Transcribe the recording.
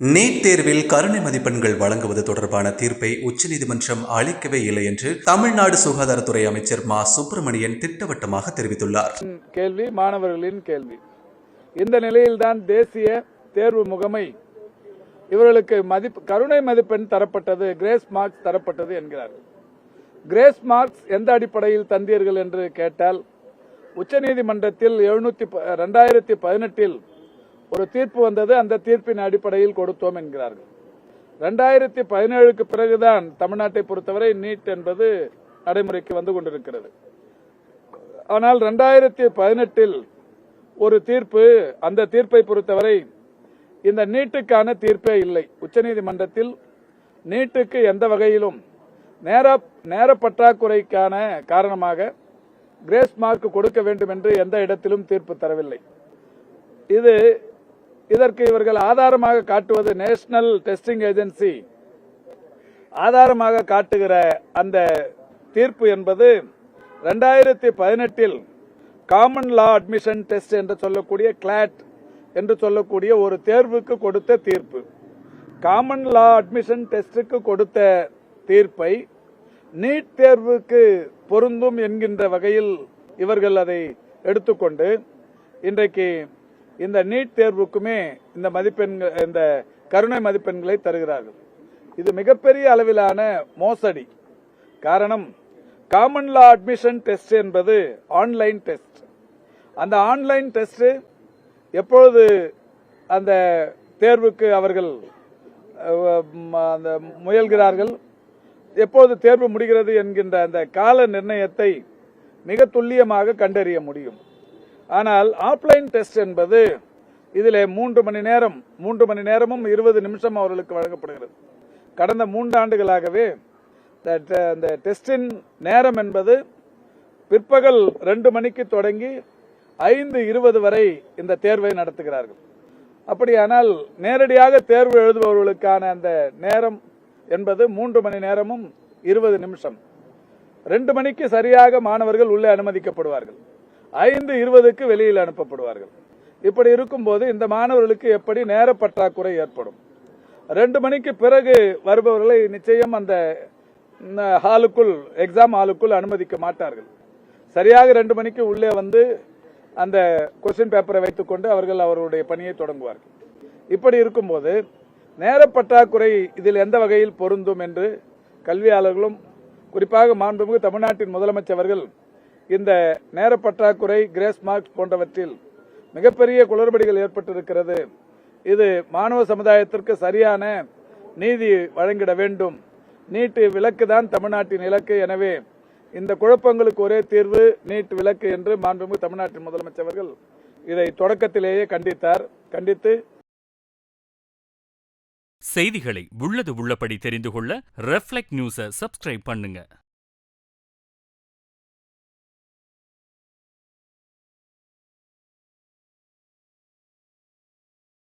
NEET தேர்வில் கருணை மதிப்பெண்கள் வழங்குவது தொடர்பான தீர்ப்பை உச்சநீதிமன்றம் அளிக்கவே இல்லை என்று தமிழ்நாடு சுகாதாரத்துறை அமைச்சர் மா. சுப்பிரமணியன் திட்டவட்டமாக தெரிவித்துள்ளார். கேள்வி. மாணவர்களின் கேள்வி. இந்த நிலையில்தான் தேசிய தேர்வு முகமை இவர்களுக்கு மதிப்பு கருணை மதிப்பெண் தரப்பட்டது கிரேஸ் மார்க்ஸ் தரப்பட்டது என்கிறார்கள் கிரேஸ் மார்க்ஸ் எந்த அடிப்படையில் தந்தீர்கள் என்று கேட்டால் உச்சநீதிமன்றத்தில் எழுநூத்தி ரெண்டாயிரத்தி பதினெட்டில் ஒரு தீர்ப்பு வந்தது அந்த தீர்ப்பின் அடிப்படையில் கொடுத்தோம் என்கிறார்கள். ரெண்டாயிரத்தி பதினேழுக்கு பிறகுதான் தமிழ்நாட்டை பொறுத்தவரை நீட் என்பது நடைமுறைக்கு வந்து கொண்டிருக்கிறது. ஆனால் ரெண்டாயிரத்தி பதினெட்டில் ஒரு தீர்ப்பு அந்த தீர்ப்பை பொறுத்தவரை இந்த நீட்டுக்கான தீர்ப்பே இல்லை. உச்சநீதிமன்றத்தில் நீட்டுக்கு எந்த வகையிலும் நேர நேர பற்றாக்குறைக்கான காரணமாக கிரேஸ் மார்க் கொடுக்க வேண்டும் என்று எந்த இடத்திலும் தீர்ப்பு தரவில்லை. இது இதற்கு இவர்கள் ஆதாரமாக காட்டுவது நேஷனல் டெஸ்டிங் ஏஜென்சி. ஆதாரமாக காட்டுகிற அந்த தீர்ப்பு என்பது ரெண்டாயிரத்தி பதினெட்டில் காமன் லா அட்மிஷன் டெஸ்ட் என்று சொல்லக்கூடிய கிளாட் என்று சொல்லக்கூடிய ஒரு தேர்வுக்கு கொடுத்த தீர்ப்பு. காமன் லா அட்மிஷன் டெஸ்டுக்கு கொடுத்த தீர்ப்பை நீட் தேர்வுக்கு பொருந்தும் என்கின்ற வகையில் இவர்கள் அதை எடுத்துக்கொண்டு இன்றைக்கு இந்த நீட் தேர்வுக்குமே இந்த மதிப்பெண்கள் இந்த கருணை மதிப்பெண்களை தருகிறார்கள். இது மிகப்பெரிய அளவிலான மோசடி. காரணம் காமன் லா அட்மிஷன் டெஸ்ட் என்பது ஆன்லைன் டெஸ்ட் அந்த ஆன்லைன் டெஸ்ட் எப்பொழுது அந்த தேர்வுக்கு அவர்கள் அந்த முயல்கிறார்கள் எப்போது தேர்வு முடிகிறது என்கின்ற அந்த கால நிர்ணயத்தை மிக துல்லியமாக கண்டறிய முடியும். ஆனால் ஆஃப்லைன் டெஸ்ட் என்பது இதில் மூன்று மணி நேரம் மூன்று மணி நேரமும் இருபது நிமிஷம் அவர்களுக்கு வழங்கப்படுகிறது. கடந்த மூன்று ஆண்டுகளாகவே இந்த டெ- இந்த டெஸ்டின் நேரம் என்பது பிற்பகல் ரெண்டு மணிக்கு தொடங்கி ஐந்து இருபது வரை இந்த தேர்வை நடத்துகிறார்கள். அப்படியானால் நேரடியாக தேர்வு எழுதுபவர்களுக்கான அந்த நேரம் என்பது மூன்று மணி நேரமும் இருபது நிமிஷம். ரெண்டு மணிக்கு சரியாக மாணவர்கள் உள்ளே அனுமதிக்கப்படுவார்கள். ஐந்து இருபதுக்கு வெளியில் அனுப்பப்படுவார்கள். இப்படி இருக்கும்போது இந்த மாணவர்களுக்கு எப்படி நேர பற்றாக்குறை ஏற்படும்? ரெண்டு மணிக்கு பிறகு வருபவர்களை நிச்சயம் அந்த ஹாலுக்குள் எக்ஸாம் ஹாலுக்குள் அனுமதிக்க மாட்டார்கள். சரியாக ரெண்டு மணிக்கு உள்ளே வந்து அந்த கொஸ்டின் பேப்பரை வைத்துக்கொண்டு அவர்கள் அவர்களுடைய பணியை தொடங்குவார்கள். இப்படி இருக்கும்போது நேர பற்றாக்குறை இதில் எந்த வகையில் பொருந்தும் என்று கல்வியாளர்களும் குறிப்பாக மாண்புமிகு தமிழ்நாட்டின் முதலமைச்சர் அவர்கள் இந்த நேர பற்றாக்குறை கிரேஸ் மார்க்ஸ் போன்றவற்றில் மிகப்பெரிய குளறுபடிகள் ஏற்பட்டிருக்கிறது. இது மாணவ சமுதாயத்திற்கு சரியான நீதி வழங்கிட வேண்டும். நீட்டு விலக்கு தான் தமிழ்நாட்டின் இலக்கு. எனவே இந்த குழப்பங்களுக்கு ஒரே தீர்வு நீட் விலக்கு என்று மாண்புமிகு தமிழ்நாட்டின் முதலமைச்சர் அவர்கள் இதை தொடக்கத்திலேயே கண்டித்தார். கண்டித்து செய்திகளை உள்ளது உள்ளபடி தெரிந்து கொள்ள ரெஃப்ளெக்ட் நியூஸை சப்ஸ்கிரைப் பண்ணுங்க.